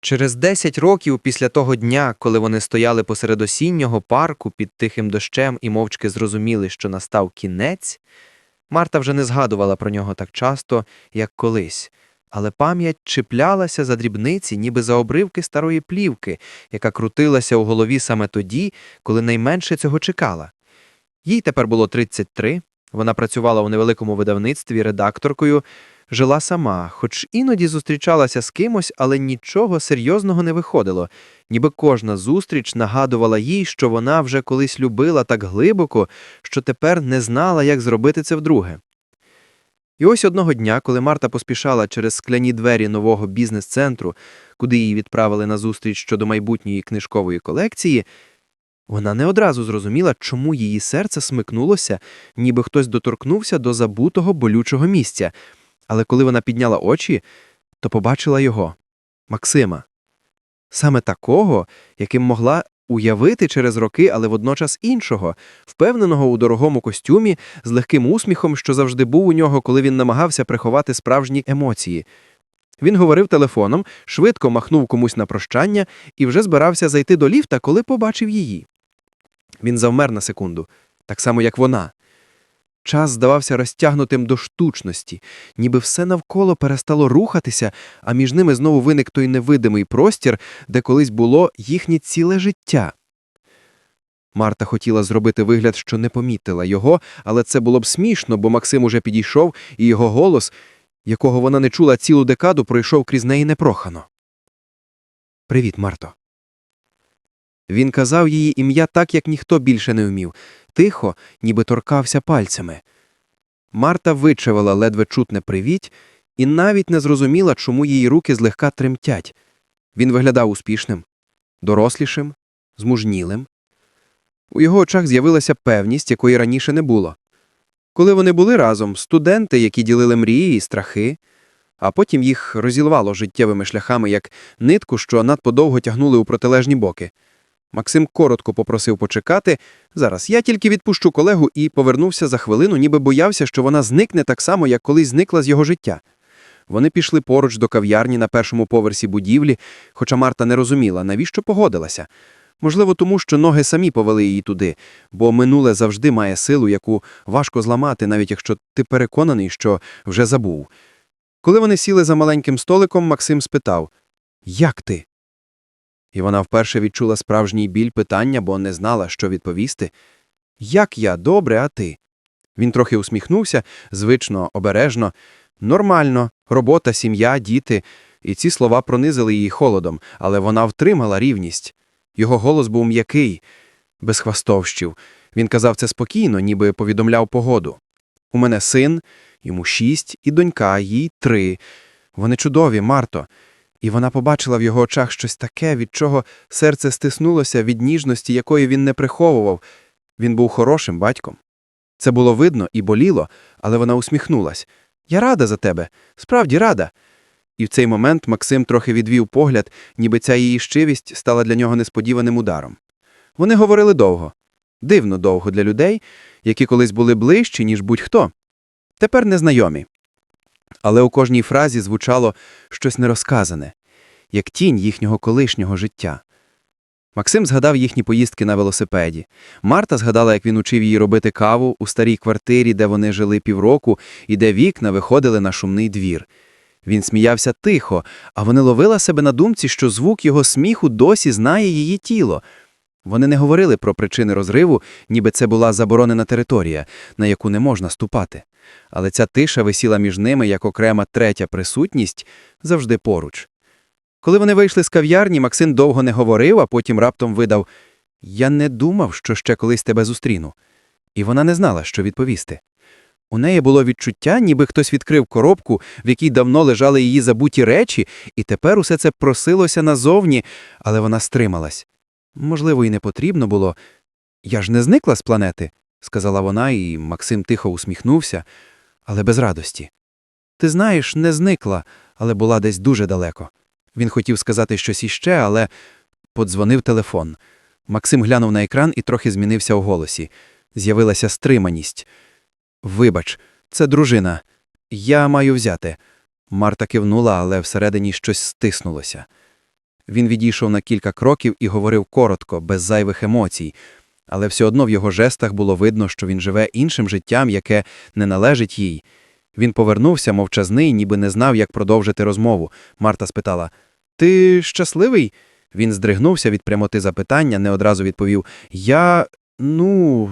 Через 10 років після того дня, коли вони стояли посеред осіннього парку під тихим дощем і мовчки зрозуміли, що настав кінець, Марта вже не згадувала про нього так часто, як колись, але пам'ять чіплялася за дрібниці, ніби за обривки старої плівки, яка крутилася у голові саме тоді, коли найменше цього чекала. Їй тепер було 33, вона працювала у невеликому видавництві редакторкою, жила сама, хоч іноді зустрічалася з кимось, але нічого серйозного не виходило, ніби кожна зустріч нагадувала їй, що вона вже колись любила так глибоко, що тепер не знала, як зробити це вдруге. І ось одного дня, коли Марта поспішала через скляні двері нового бізнес-центру, куди її відправили на зустріч щодо майбутньої книжкової колекції, вона не одразу зрозуміла, чому її серце смикнулося, ніби хтось доторкнувся до забутого болючого місця. Але коли вона підняла очі, то побачила його Максима. Саме такого, яким могла уявити через роки, але водночас іншого, впевненого у дорогому костюмі, з легким усміхом, що завжди був у нього, коли він намагався приховати справжні емоції. Він говорив телефоном, швидко махнув комусь на прощання і вже збирався зайти до ліфта, коли побачив її. Він завмер на секунду, так само, як вона. Час здавався розтягнутим до штучності, ніби все навколо перестало рухатися, а між ними знову виник той невидимий простір, де колись було їхнє ціле життя. Марта хотіла зробити вигляд, що не помітила його, але це було б смішно, бо Максим уже підійшов, і його голос, якого вона не чула цілу декаду, пройшов крізь неї непрохано. Привіт, Марто. Він казав її ім'я так, як ніхто більше не вмів, тихо, ніби торкався пальцями. Марта вичавила ледве чутне привіт і навіть не зрозуміла, чому її руки злегка тремтять. Він виглядав успішним, дорослішим, змужнілим. У його очах з'явилася певність, якої раніше не було. Коли вони були разом, студенти, які ділили мрії і страхи, а потім їх розілвало життєвими шляхами, як нитку, що надто довго тягнули у протилежні боки. Максим коротко попросив почекати. Зараз я тільки відпущу колегу і повернувся за хвилину, ніби боявся, що вона зникне так само, як колись зникла з його життя. Вони пішли поруч до кав'ярні на першому поверсі будівлі, хоча Марта не розуміла, навіщо погодилася. Можливо, тому що ноги самі повели її туди, бо минуле завжди має силу, яку важко зламати, навіть якщо ти переконаний, що вже забув. Коли вони сіли за маленьким столиком, Максим спитав Як ти? І вона вперше відчула справжній біль питання, бо не знала, що відповісти. Як я, добре, а ти? Він трохи усміхнувся, звично, обережно. Нормально, робота, сім'я, діти. І ці слова пронизили її холодом, але вона втримала рівність. Його голос був м'який, без хвастовщів. Він казав це спокійно, ніби повідомляв погоду. У мене син, йому шість, і донька, їй три. Вони чудові, Марто. І вона побачила в його очах щось таке, від чого серце стиснулося від ніжності, якої він не приховував. Він був хорошим батьком. Це було видно і боліло, але вона усміхнулась. Я рада за тебе, справді рада. І в цей момент Максим трохи відвів погляд, ніби ця її щивість стала для нього несподіваним ударом. Вони говорили довго, дивно довго для людей, які колись були ближчі, ніж будь-хто. Тепер незнайомі. Але у кожній фразі звучало щось нерозказане, як тінь їхнього колишнього життя. Максим згадав їхні поїздки на велосипеді. Марта згадала, як він учив її робити каву у старій квартирі, де вони жили півроку, і де вікна виходили на шумний двір. Він сміявся тихо, а вони ловила себе на думці, що звук його сміху досі знає її тіло. Вони не говорили про причини розриву, ніби це була заборонена територія, на яку не можна ступати. Але ця тиша висіла між ними як окрема третя присутність завжди поруч. Коли вони вийшли з кав'ярні, Максим довго не говорив, а потім раптом видав Я не думав, що ще колись тебе зустріну. І вона не знала, що відповісти. У неї було відчуття, ніби хтось відкрив коробку, в якій давно лежали її забуті речі, і тепер усе це просилося назовні, але вона стрималась. Можливо, і не потрібно було. Я ж не зникла з планети, сказала вона, і Максим тихо усміхнувся, але без радості. Ти знаєш, не зникла, але була десь дуже далеко. Він хотів сказати щось іще, але подзвонив телефон. Максим глянув на екран і трохи змінився у голосі. З'явилася стриманість. Вибач, це дружина. Я маю взяти. Марта кивнула, але всередині щось стиснулося. Він відійшов на кілька кроків і говорив коротко, без зайвих емоцій. Але все одно в його жестах було видно, що він живе іншим життям, яке не належить їй. Він повернувся, мовчазний, ніби не знав, як продовжити розмову. Марта спитала: Ти щасливий? Він здригнувся від прямоти запитання, не одразу відповів: Я, ну,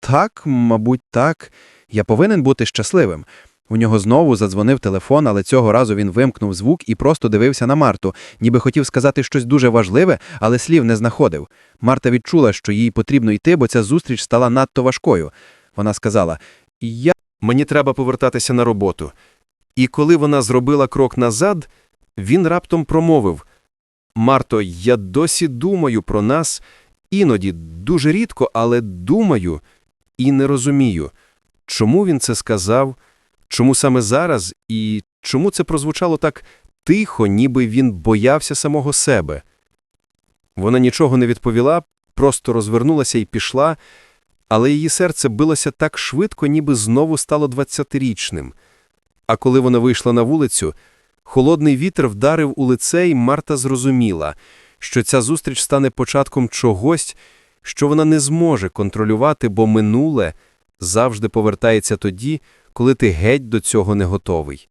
так, мабуть, так. Я повинен бути щасливим. У нього знову задзвонив телефон, але цього разу він вимкнув звук і просто дивився на Марту, ніби хотів сказати щось дуже важливе, але слів не знаходив. Марта відчула, що їй потрібно йти, бо ця зустріч стала надто важкою. Вона сказала: Я Мені треба повертатися на роботу. І коли вона зробила крок назад, він раптом промовив Марто, я досі думаю про нас, іноді дуже рідко, але думаю і не розумію, чому він це сказав, чому саме зараз, і чому це прозвучало так тихо, ніби він боявся самого себе. Вона нічого не відповіла, просто розвернулася і пішла, але її серце билося так швидко, ніби знову стало двадцятирічним. А коли вона вийшла на вулицю, холодний вітер вдарив у лице, і Марта зрозуміла, що ця зустріч стане початком чогось, що вона не зможе контролювати, бо минуле завжди повертається тоді, коли ти геть до цього не готовий.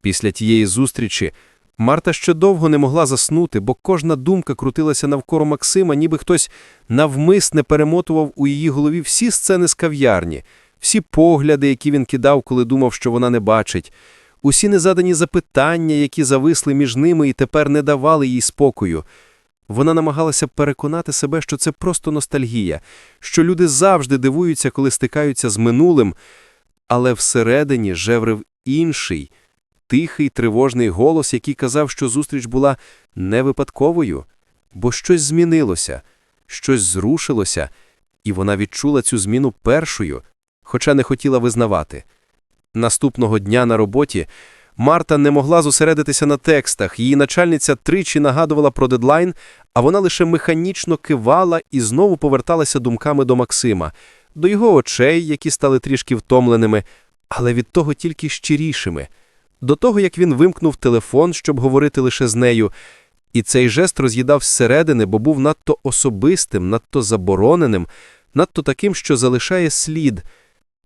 Після тієї зустрічі Марта ще довго не могла заснути, бо кожна думка крутилася навколо Максима, ніби хтось навмисне перемотував у її голові всі сцени з кав'ярні, всі погляди, які він кидав, коли думав, що вона не бачить, усі незадані запитання, які зависли між ними і тепер не давали їй спокою. Вона намагалася переконати себе, що це просто ностальгія, що люди завжди дивуються, коли стикаються з минулим, але всередині жеврив інший, тихий, тривожний голос, який казав, що зустріч була не випадковою, бо щось змінилося, щось зрушилося, і вона відчула цю зміну першою, хоча не хотіла визнавати. Наступного дня на роботі Марта не могла зосередитися на текстах, її начальниця тричі нагадувала про дедлайн, а вона лише механічно кивала і знову поверталася думками до Максима, до його очей, які стали трішки втомленими, але від того тільки щирішими, до того, як він вимкнув телефон, щоб говорити лише з нею, і цей жест роз'їдав зсередини, бо був надто особистим, надто забороненим, надто таким, що залишає слід.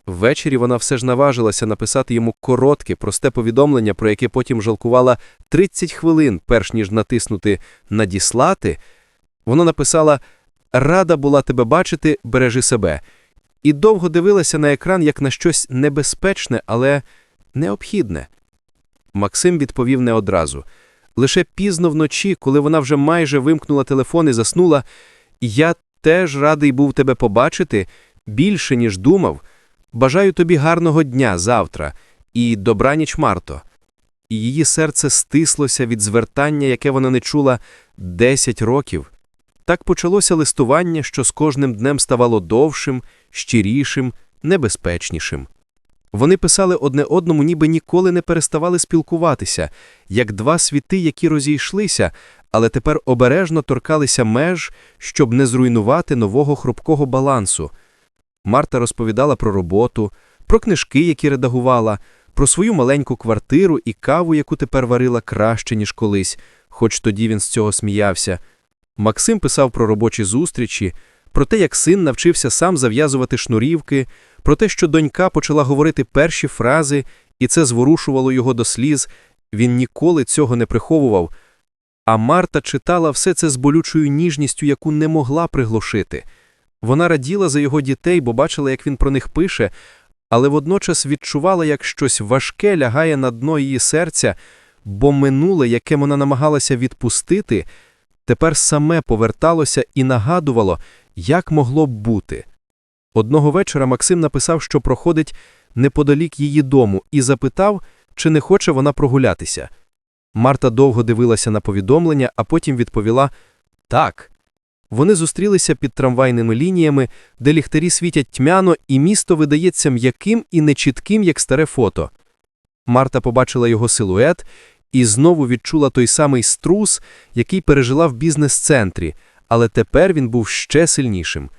Ввечері вона все ж наважилася написати йому коротке, просте повідомлення, про яке потім жалкувала 30 хвилин, перш ніж натиснути «надіслати». Вона написала «Рада була тебе бачити, бережи себе» і довго дивилася на екран як на щось небезпечне, але необхідне. Максим відповів не одразу. Лише пізно вночі, коли вона вже майже вимкнула телефон і заснула, «Я теж радий був тебе побачити, більше, ніж думав». Бажаю тобі гарного дня завтра і добраніч, Марто. І її серце стислося від звертання, яке вона не чула 10 років. Так почалося листування, що з кожним днем ставало довшим, щирішим, небезпечнішим. Вони писали одне одному, ніби ніколи не переставали спілкуватися, як два світи, які розійшлися, але тепер обережно торкалися меж, щоб не зруйнувати нового хрупкого балансу. Марта розповідала про роботу, про книжки, які редагувала, про свою маленьку квартиру і каву, яку тепер варила краще, ніж колись, хоч тоді він з цього сміявся. Максим писав про робочі зустрічі, про те, як син навчився сам зав'язувати шнурівки, про те, що донька почала говорити перші фрази, і це зворушувало його до сліз. Він ніколи цього не приховував. А Марта читала все це з болючою ніжністю, яку не могла приглушити. Вона раділа за його дітей, бо бачила, як він про них пише, але водночас відчувала, як щось важке лягає на дно її серця, бо минуле, яке вона намагалася відпустити, тепер саме поверталося і нагадувало, як могло б бути. Одного вечора Максим написав, що проходить неподалік її дому, і запитав, чи не хоче вона прогулятися. Марта довго дивилася на повідомлення, а потім відповіла «Так». Вони зустрілися під трамвайними лініями, де ліхтарі світять тьмяно, і місто видається м'яким і нечітким, як старе фото. Марта побачила його силует і знову відчула той самий струс, який пережила в бізнес-центрі, але тепер він був ще сильнішим.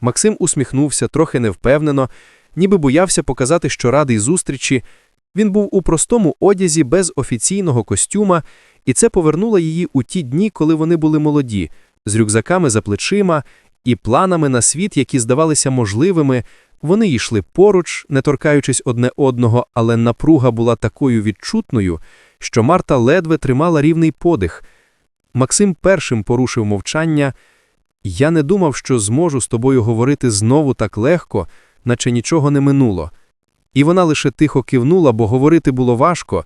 Максим усміхнувся трохи невпевнено, ніби боявся показати, що радий зустрічі. Він був у простому одязі без офіційного костюма, і це повернуло її у ті дні, коли вони були молоді, з рюкзаками за плечима і планами на світ, які здавалися можливими. Вони йшли поруч, не торкаючись одне одного, але напруга була такою відчутною, що Марта ледве тримала рівний подих. Максим першим порушив мовчання. Я не думав, що зможу з тобою говорити знову так легко, наче нічого не минуло. І вона лише тихо кивнула, бо говорити було важко.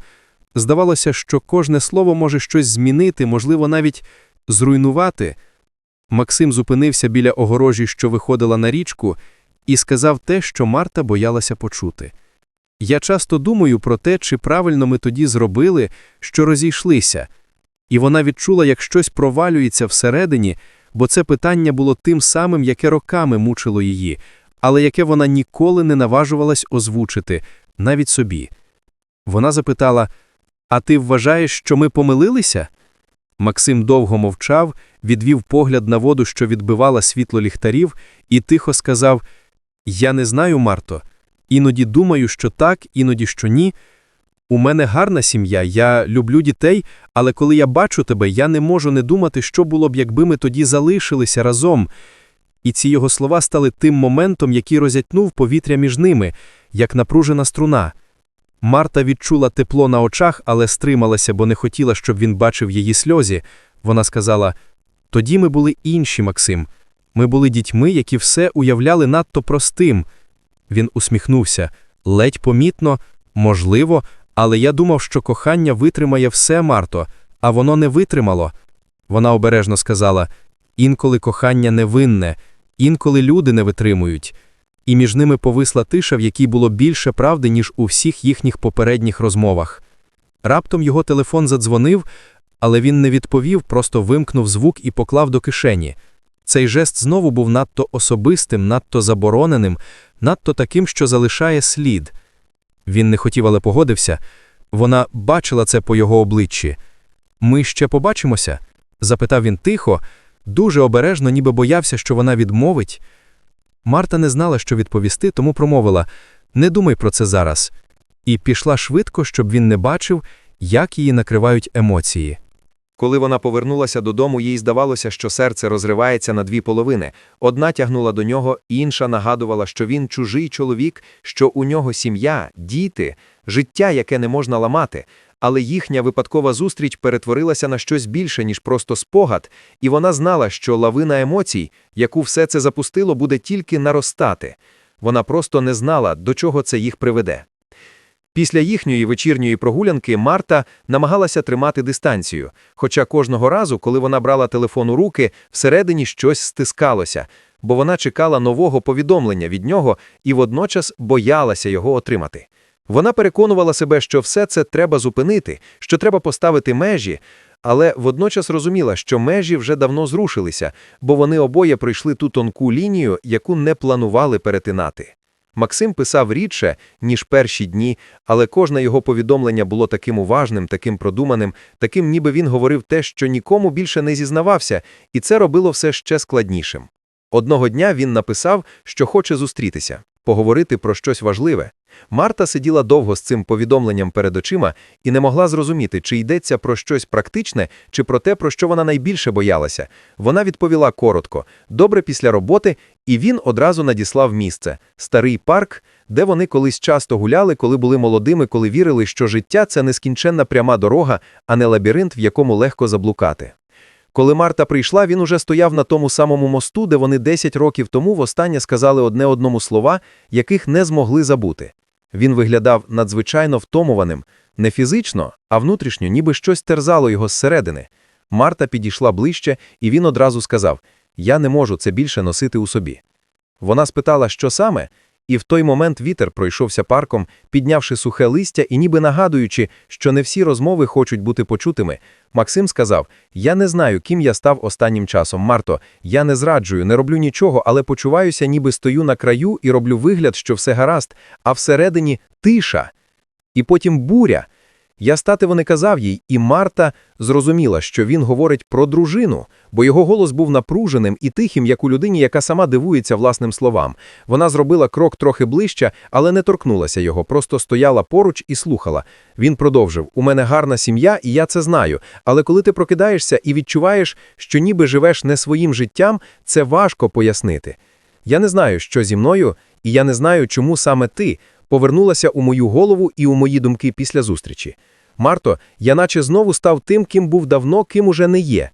Здавалося, що кожне слово може щось змінити, можливо, навіть зруйнувати. Максим зупинився біля огорожі, що виходила на річку, і сказав те, що Марта боялася почути. Я часто думаю про те, чи правильно ми тоді зробили, що розійшлися, і вона відчула, як щось провалюється всередині, бо це питання було тим самим, яке роками мучило її, але яке вона ніколи не наважувалась озвучити, навіть собі. Вона запитала: А ти вважаєш, що ми помилилися? Максим довго мовчав, відвів погляд на воду, що відбивала світло ліхтарів, і тихо сказав: Я не знаю, Марто. Іноді думаю, що так, іноді що ні. У мене гарна сім'я, я люблю дітей, але коли я бачу тебе, я не можу не думати, що було б, якби ми тоді залишилися разом. І ці його слова стали тим моментом, який розятнув повітря між ними, як напружена струна. Марта відчула тепло на очах, але стрималася, бо не хотіла, щоб він бачив її сльозі. Вона сказала: Тоді ми були інші, Максим. Ми були дітьми, які все уявляли надто простим. Він усміхнувся ледь помітно, можливо, але я думав, що кохання витримає все, Марто, а воно не витримало. Вона обережно сказала: інколи кохання невинне, інколи люди не витримують. І між ними повисла тиша, в якій було більше правди, ніж у всіх їхніх попередніх розмовах. Раптом його телефон задзвонив, але він не відповів, просто вимкнув звук і поклав до кишені. Цей жест знову був надто особистим, надто забороненим, надто таким, що залишає слід. Він не хотів, але погодився. Вона бачила це по його обличчі. Ми ще побачимося? запитав він тихо, дуже обережно, ніби боявся, що вона відмовить. Марта не знала, що відповісти, тому промовила Не думай про це зараз. І пішла швидко, щоб він не бачив, як її накривають емоції. Коли вона повернулася додому, їй здавалося, що серце розривається на дві половини. Одна тягнула до нього, інша нагадувала, що він чужий чоловік, що у нього сім'я, діти, життя, яке не можна ламати. Але їхня випадкова зустріч перетворилася на щось більше, ніж просто спогад, і вона знала, що лавина емоцій, яку все це запустило, буде тільки наростати. Вона просто не знала, до чого це їх приведе. Після їхньої вечірньої прогулянки Марта намагалася тримати дистанцію, хоча кожного разу, коли вона брала телефон у руки, всередині щось стискалося, бо вона чекала нового повідомлення від нього і водночас боялася його отримати. Вона переконувала себе, що все це треба зупинити, що треба поставити межі, але водночас розуміла, що межі вже давно зрушилися, бо вони обоє пройшли ту тонку лінію, яку не планували перетинати. Максим писав рідше, ніж перші дні, але кожне його повідомлення було таким уважним, таким продуманим, таким, ніби він говорив те, що нікому більше не зізнавався, і це робило все ще складнішим. Одного дня він написав, що хоче зустрітися, поговорити про щось важливе. Марта сиділа довго з цим повідомленням перед очима і не могла зрозуміти, чи йдеться про щось практичне, чи про те, про що вона найбільше боялася. Вона відповіла коротко, добре після роботи, і він одразу надіслав місце старий парк, де вони колись часто гуляли, коли були молодими, коли вірили, що життя це нескінченна пряма дорога, а не лабіринт, в якому легко заблукати. Коли Марта прийшла, він уже стояв на тому самому мосту, де вони 10 років тому востаннє сказали одне одному слова, яких не змогли забути. Він виглядав надзвичайно втомуваним, не фізично, а внутрішньо, ніби щось терзало його зсередини. Марта підійшла ближче, і він одразу сказав: Я не можу це більше носити у собі. Вона спитала, що саме, і в той момент вітер пройшовся парком, піднявши сухе листя і ніби нагадуючи, що не всі розмови хочуть бути почутими. Максим сказав: Я не знаю, ким я став останнім часом, Марто. Я не зраджую, не роблю нічого, але почуваюся, ніби стою на краю і роблю вигляд, що все гаразд, а всередині тиша. І потім буря. Я стативо не казав їй, і Марта зрозуміла, що він говорить про дружину, бо його голос був напруженим і тихим, як у людині, яка сама дивується власним словам. Вона зробила крок трохи ближче, але не торкнулася його, просто стояла поруч і слухала. Він продовжив: У мене гарна сім'я, і я це знаю. Але коли ти прокидаєшся і відчуваєш, що ніби живеш не своїм життям, це важко пояснити. Я не знаю, що зі мною, і я не знаю, чому саме ти повернулася у мою голову і у мої думки після зустрічі. Марто, я наче знову став тим, ким був давно, ким уже не є.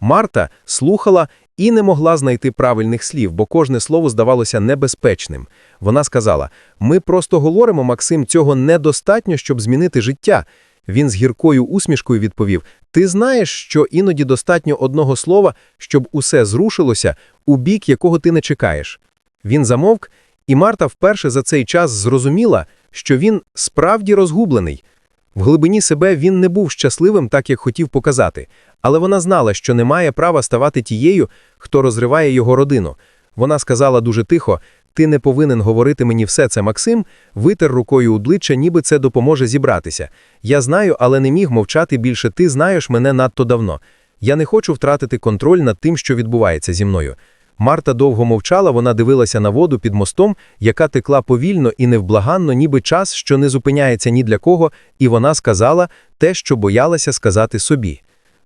Марта слухала і не могла знайти правильних слів, бо кожне слово здавалося небезпечним. Вона сказала: Ми просто говоримо, Максим, цього недостатньо, щоб змінити життя. Він з гіркою усмішкою відповів: Ти знаєш, що іноді достатньо одного слова, щоб усе зрушилося у бік, якого ти не чекаєш. Він замовк, і Марта вперше за цей час зрозуміла, що він справді розгублений. В глибині себе він не був щасливим, так як хотів показати, але вона знала, що не має права ставати тією, хто розриває його родину. Вона сказала дуже тихо: Ти не повинен говорити мені все це, Максим, витер рукою обличчя, ніби це допоможе зібратися. Я знаю, але не міг мовчати більше. Ти знаєш мене надто давно. Я не хочу втратити контроль над тим, що відбувається зі мною. Марта довго мовчала, вона дивилася на воду під мостом, яка текла повільно і невблаганно, ніби час, що не зупиняється ні для кого, і вона сказала те, що боялася сказати собі.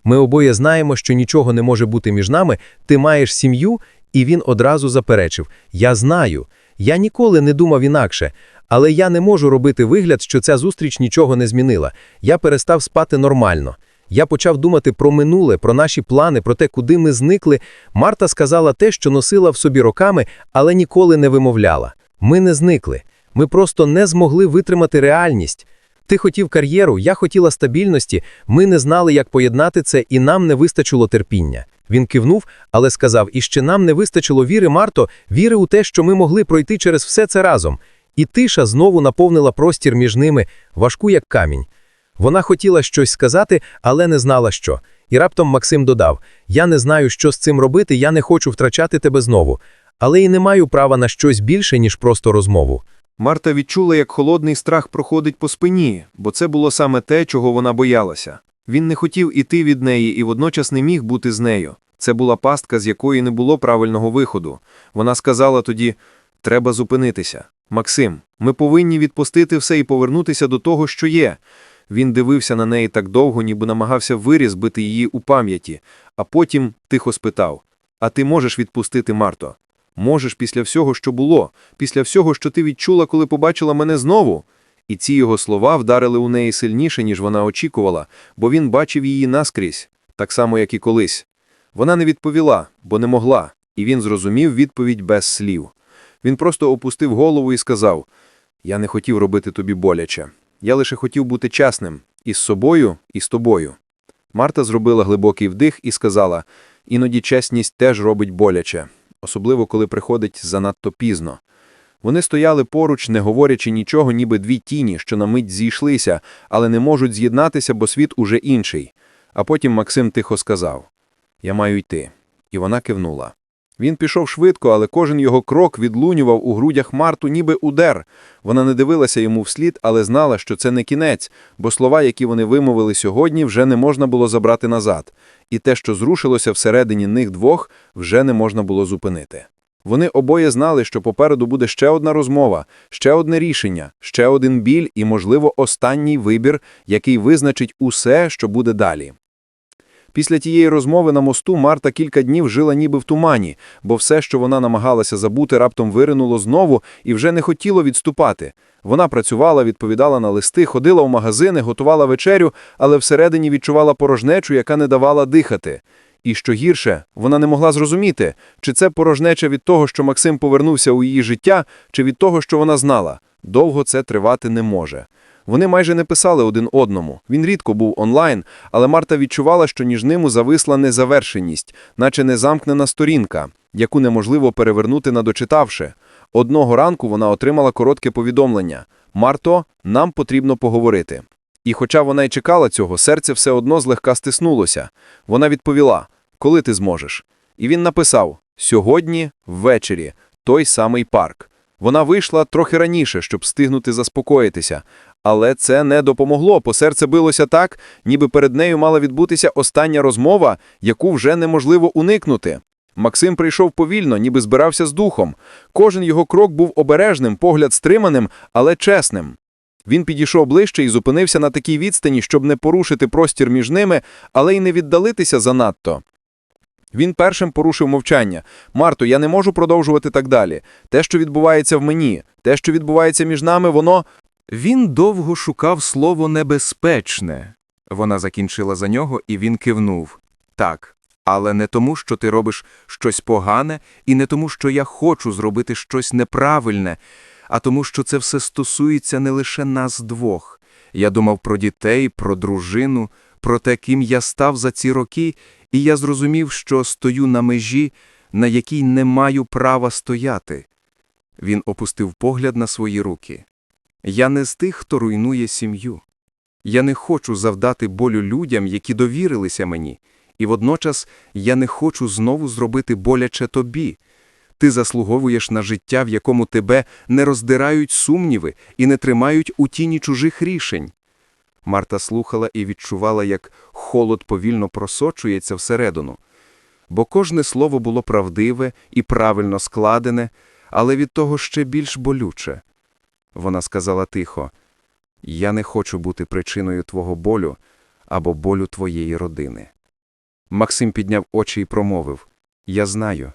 Ми обоє знаємо, що нічого не може бути між нами, ти маєш сім'ю, і він одразу заперечив: Я знаю, я ніколи не думав інакше, але я не можу робити вигляд, що ця зустріч нічого не змінила. Я перестав спати нормально. Я почав думати про минуле, про наші плани, про те, куди ми зникли. Марта сказала те, що носила в собі роками, але ніколи не вимовляла. Ми не зникли. Ми просто не змогли витримати реальність. Ти хотів кар'єру, я хотіла стабільності. Ми не знали, як поєднати це, і нам не вистачило терпіння. Він кивнув, але сказав: і ще нам не вистачило віри, Марто, віри у те, що ми могли пройти через все це разом. І тиша знову наповнила простір між ними, важку як камінь. Вона хотіла щось сказати, але не знала що. І раптом Максим додав: Я не знаю, що з цим робити, я не хочу втрачати тебе знову, але і не маю права на щось більше, ніж просто розмову. Марта відчула, як холодний страх проходить по спині, бо це було саме те, чого вона боялася. Він не хотів іти від неї і водночас не міг бути з нею. Це була пастка, з якої не було правильного виходу. Вона сказала тоді: треба зупинитися. Максим, ми повинні відпустити все і повернутися до того, що є. Він дивився на неї так довго, ніби намагався вирізбити її у пам'яті, а потім тихо спитав: А ти можеш відпустити Марто? Можеш після всього, що було, після всього, що ти відчула, коли побачила мене знову? І ці його слова вдарили у неї сильніше, ніж вона очікувала, бо він бачив її наскрізь, так само, як і колись. Вона не відповіла, бо не могла, і він зрозумів відповідь без слів. Він просто опустив голову і сказав: Я не хотів робити тобі боляче. Я лише хотів бути чесним і з собою, і з тобою. Марта зробила глибокий вдих і сказала: іноді чесність теж робить боляче, особливо коли приходить занадто пізно. Вони стояли поруч, не говорячи нічого, ніби дві тіні, що на мить зійшлися, але не можуть з'єднатися, бо світ уже інший. А потім Максим тихо сказав: Я маю йти. І вона кивнула. Він пішов швидко, але кожен його крок відлунював у грудях Марту, ніби удер. Вона не дивилася йому вслід, але знала, що це не кінець, бо слова, які вони вимовили сьогодні, вже не можна було забрати назад, і те, що зрушилося всередині них двох, вже не можна було зупинити. Вони обоє знали, що попереду буде ще одна розмова, ще одне рішення, ще один біль і, можливо, останній вибір, який визначить усе, що буде далі. Після тієї розмови на мосту Марта кілька днів жила ніби в тумані, бо все, що вона намагалася забути, раптом виринуло знову і вже не хотіло відступати. Вона працювала, відповідала на листи, ходила в магазини, готувала вечерю, але всередині відчувала порожнечу, яка не давала дихати. І що гірше, вона не могла зрозуміти, чи це порожнеча від того, що Максим повернувся у її життя, чи від того, що вона знала. Довго це тривати не може. Вони майже не писали один одному. Він рідко був онлайн, але Марта відчувала, що між ними зависла незавершеність, наче незамкнена сторінка, яку неможливо перевернути надочитавши. Одного ранку вона отримала коротке повідомлення: Марто, нам потрібно поговорити. І хоча вона й чекала цього, серце все одно злегка стиснулося. Вона відповіла: Коли ти зможеш? І він написав: Сьогодні, ввечері, той самий парк. Вона вийшла трохи раніше, щоб встигнути заспокоїтися, Але це не допомогло, по серце билося так, ніби перед нею мала відбутися остання розмова, яку вже неможливо уникнути. Максим прийшов повільно, ніби збирався з духом. Кожен його крок був обережним, погляд стриманим, але чесним. Він підійшов ближче і зупинився на такій відстані, щоб не порушити простір між ними, але й не віддалитися занадто. Він першим порушив мовчання. Марто, я не можу продовжувати так далі. Те, що відбувається в мені, те, що відбувається між нами, воно. Він довго шукав слово небезпечне. Вона закінчила за нього, і він кивнув. Так, але не тому, що ти робиш щось погане, і не тому, що я хочу зробити щось неправильне, а тому, що це все стосується не лише нас двох. Я думав про дітей, про дружину, про те, ким я став за ці роки, і я зрозумів, що стою на межі, на якій не маю права стояти. Він опустив погляд на свої руки. Я не з тих, хто руйнує сім'ю. Я не хочу завдати болю людям, які довірилися мені, і водночас я не хочу знову зробити боляче тобі. Ти заслуговуєш на життя, в якому тебе не роздирають сумніви і не тримають у тіні чужих рішень. Марта слухала і відчувала, як холод повільно просочується всередину. Бо кожне слово було правдиве і правильно складене, але від того ще більш болюче. Вона сказала тихо, «Я не хочу бути причиною твого болю або болю твоєї родини». Максим підняв очі і промовив, «Я знаю.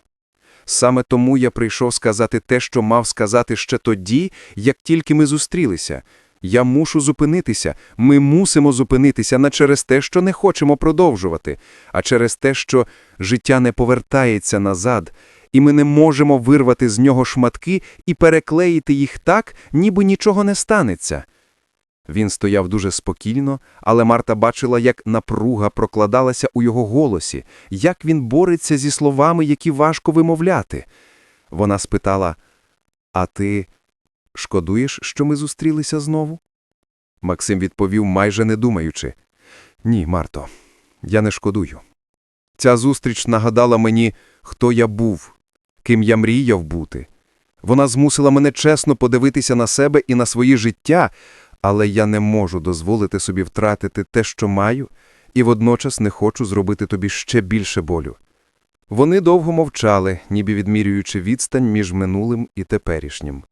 Саме тому я прийшов сказати те, що мав сказати ще тоді, як тільки ми зустрілися. Я мушу зупинитися, ми мусимо зупинитися не через те, що не хочемо продовжувати, а через те, що життя не повертається назад, і ми не можемо вирвати з нього шматки і переклеїти їх так, ніби нічого не станеться. Він стояв дуже спокійно, але Марта бачила, як напруга прокладалася у його голосі, як він бореться зі словами, які важко вимовляти. Вона спитала, «А ти шкодуєш, що ми зустрілися знову?» Максим відповів, майже не думаючи, «Ні, Марто, я не шкодую. Ця зустріч нагадала мені, хто я був, ким я мріяв бути. Вона змусила мене чесно подивитися на себе і на своє життя, але я не можу дозволити собі втратити те, що маю, і водночас не хочу зробити тобі ще більше болю. Вони довго мовчали, ніби відмірюючи відстань між минулим і теперішнім.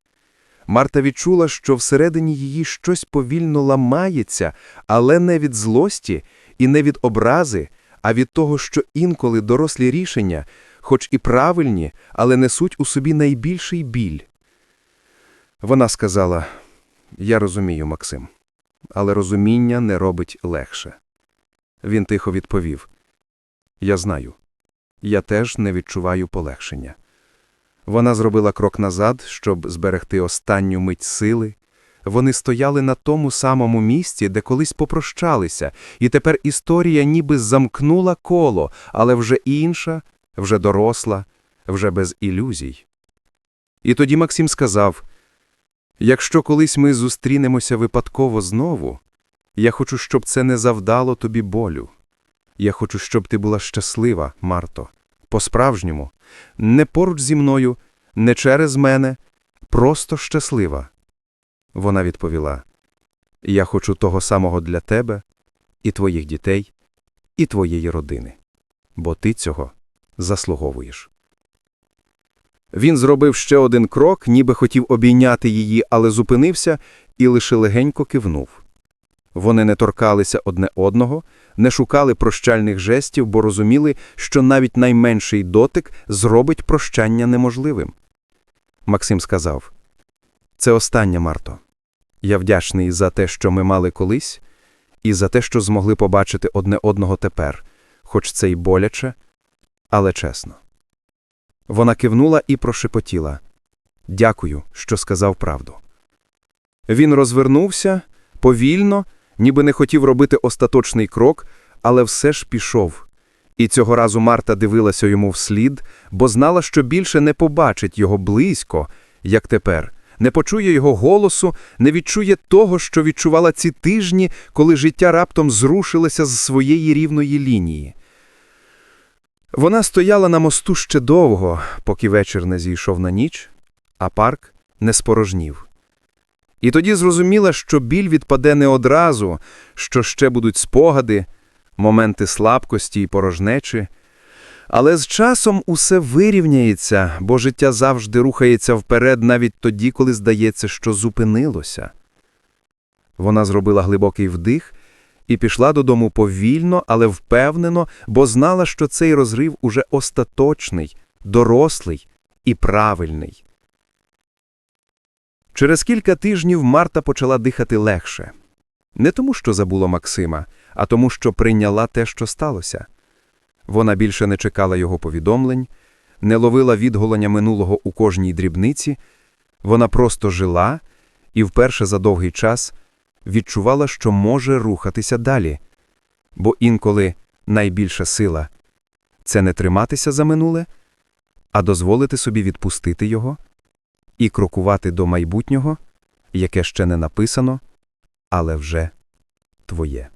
Марта відчула, що всередині її щось повільно ламається, але не від злості і не від образи, а від того, що інколи дорослі рішення, хоч і правильні, але несуть у собі найбільший біль. Вона сказала, я розумію, Максим, але розуміння не робить легше. Він тихо відповів, я знаю, я теж не відчуваю полегшення. Вона зробила крок назад, щоб зберегти останню мить сили. Вони стояли на тому самому місці, де колись попрощалися, і тепер історія ніби замкнула коло, але вже інша, вже доросла, вже без ілюзій. І тоді Максим сказав, «Якщо колись ми зустрінемося випадково знову, я хочу, щоб це не завдало тобі болю. Я хочу, щоб ти була щаслива, Марто, по-справжньому, не поруч зі мною, не через мене, просто щаслива. Вона відповіла, я хочу того самого для тебе, і твоїх дітей, і твоєї родини, бо ти цього заслуговуєш. Він зробив ще один крок, ніби хотів обійняти її, але зупинився і лише легенько кивнув. Вони не торкалися одне одного, не шукали прощальних жестів, бо розуміли, що навіть найменший дотик зробить прощання неможливим. Максим сказав, «Це останнє, Марто. Я вдячний за те, що ми мали колись, і за те, що змогли побачити одне одного тепер, хоч це й боляче, але чесно. Вона кивнула і прошепотіла Дякую, що сказав правду. Він розвернувся повільно, ніби не хотів робити остаточний крок, але все ж пішов. І цього разу Марта дивилася йому вслід, бо знала, що більше не побачить його близько, як тепер, не почує його голосу, не відчує того, що відчувала ці тижні, коли життя раптом зрушилося з своєї рівної лінії. Вона стояла на мосту ще довго, поки вечір не зійшов на ніч, а парк не спорожнів. І тоді зрозуміла, що біль відпаде не одразу, що ще будуть спогади, моменти слабкості і порожнечі. Але з часом усе вирівняється, бо життя завжди рухається вперед навіть тоді, коли здається, що зупинилося. Вона зробила глибокий вдих і пішла додому повільно, але впевнено, бо знала, що цей розрив уже остаточний, дорослий і правильний. Через кілька тижнів Марта почала дихати легше. Не тому, що забула Максима, а тому, що прийняла те, що сталося. Вона більше не чекала його повідомлень, не ловила відголення минулого у кожній дрібниці, вона просто жила і вперше за довгий час відчувала, що може рухатися далі. Бо інколи найбільша сила це не триматися за минуле, а дозволити собі відпустити його і крокувати до майбутнього, яке ще не написано, але вже твоє.